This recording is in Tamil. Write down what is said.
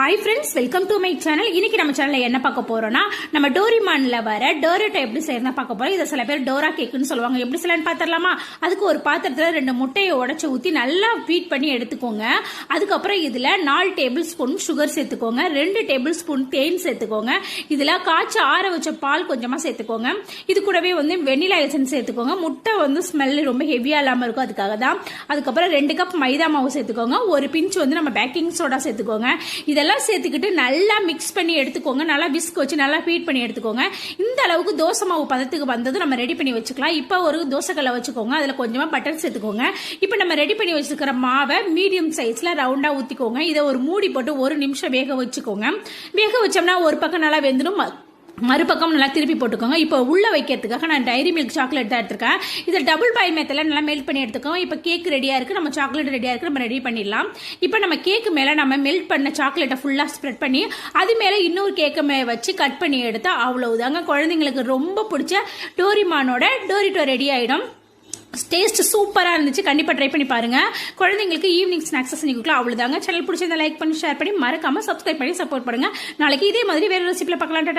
Hi friends welcome to my channel இன்னைக்கு நம்ம சேனல்ல என்ன பார்க்க போறோம்னா நம்ம டோரிமான்ல வர டோரேட்டை எப்படி செய்யறதா பார்க்க போறோம். இதை சில பேர் டோரா கேக்குன்னு சொல்லுவாங்க. எப்படி செய்யலாம்னு பார்த்துடலாமா? அதுக்கு ஒரு பாத்திரத்துல ரெண்டு முட்டையை உடச்சி ஊத்தி நல்லா பீட் பண்ணி எடுத்துக்கோங்க. அதுக்கப்புறம் இதுல நாலு டேபிள் ஸ்பூன் சுகர் சேர்த்துக்கோங்க. ரெண்டு டேபிள் ஸ்பூன் தேன் சேர்த்துக்கோங்க. இதுல காய்ச்சி ஆற வச்ச பால் கொஞ்சமா சேர்த்துக்கோங்க. இது கூடவே வந்து வெண்ணிலா எசன் சேர்த்துக்கோங்க. முட்டை வந்து ஸ்மெல் ரொம்ப ஹெவியா இல்லாம இருக்கும். அதுக்காக தான். அதுக்கப்புறம் ரெண்டு கப் மைதா மாவு சேர்த்துக்கோங்க. ஒரு பிஞ்ச் வந்து நம்ம பேக்கிங் சோடா சேர்த்துக்கோங்க. இதெல்லாம் சேர்த்துக்கிட்டு நல்லா மிக்ஸ் பண்ணி எடுத்துக்கோங்க. நல்லா விஸ்க் வச்சு நல்லா ஃபீட் பண்ணி எடுத்துக்கோங்க. இந்த அளவுக்கு தோசை மாவு பதத்துக்கு வந்தது நம்ம ரெடி பண்ணி வச்சுக்கலாம். இப்போ ஒரு தோசைக்கல்லை வச்சுக்கோங்க. அதில் கொஞ்சமாக பட்டர் சேர்த்துக்கோங்க. இப்போ நம்ம ரெடி பண்ணி வச்சுருக்கிற மாவை மீடியம் சைஸில் ரவுண்டாக ஊற்றிக்கோங்க இதை ஒரு மூடி போட்டு ஒரு நிமிஷம் வேக வச்சுக்கோங்க. வேக வச்சோம்னா ஒரு பக்கம் நல்லா வெந்துடும். மறுபக்கம் நல்லா திருப்பி போட்டுக்கோங்க. இப்போ உள்ளே வைக்கிறதுக்காக நான் டைரி மில்க் சாக்லேட் தான் எடுத்திருக்கேன். இதை டபுள் பாயில் மேத்தெல்லாம் நல்லா மெல்ட் பண்ணி எடுத்துக்கோங்க. இப்போ கேக் ரெடியாக இருக்குது நம்ம சாக்லேட் ரெடியாக இருக்குது நம்ம ரெடி பண்ணிடலாம். இப்போ நம்ம கேக்கு மேலே நம்ம மெல்ட் பண்ண சாக்லேட்டை ஃபுல்லாக ஸ்ப்ரெட் பண்ணி அது மேலே இன்னொரு கேக்கை மே வச்சு கட் பண்ணி எடுத்தா அவ்வளவுதாங்க. குழந்தைங்களுக்கு ரொம்ப பிடிச்ச டோரிமானோட டோரிட்டோ ரெடி ஆகிடும் டேஸ்ட் சூப்பராக இருந்துச்சு. கண்டிப்பாக ட்ரை பண்ணி பாருங்க. குழந்தைங்களுக்கு ஈவினிங் ஸ்நாக்ஸ் செஞ்சு கொடுக்கலாம். அவ்வளோதாங்க சேனல் பிடிச்சிருந்தா லைக் பண்ணி ஷேர் பண்ணி மறக்காமல் சப்ஸ்கிரைப் பண்ணி சப்போர்ட் பண்ணுங்கள் நாளைக்கு இதே மாதிரி வேறு ரெசிபியில் பார்க்கலாம். டாடா.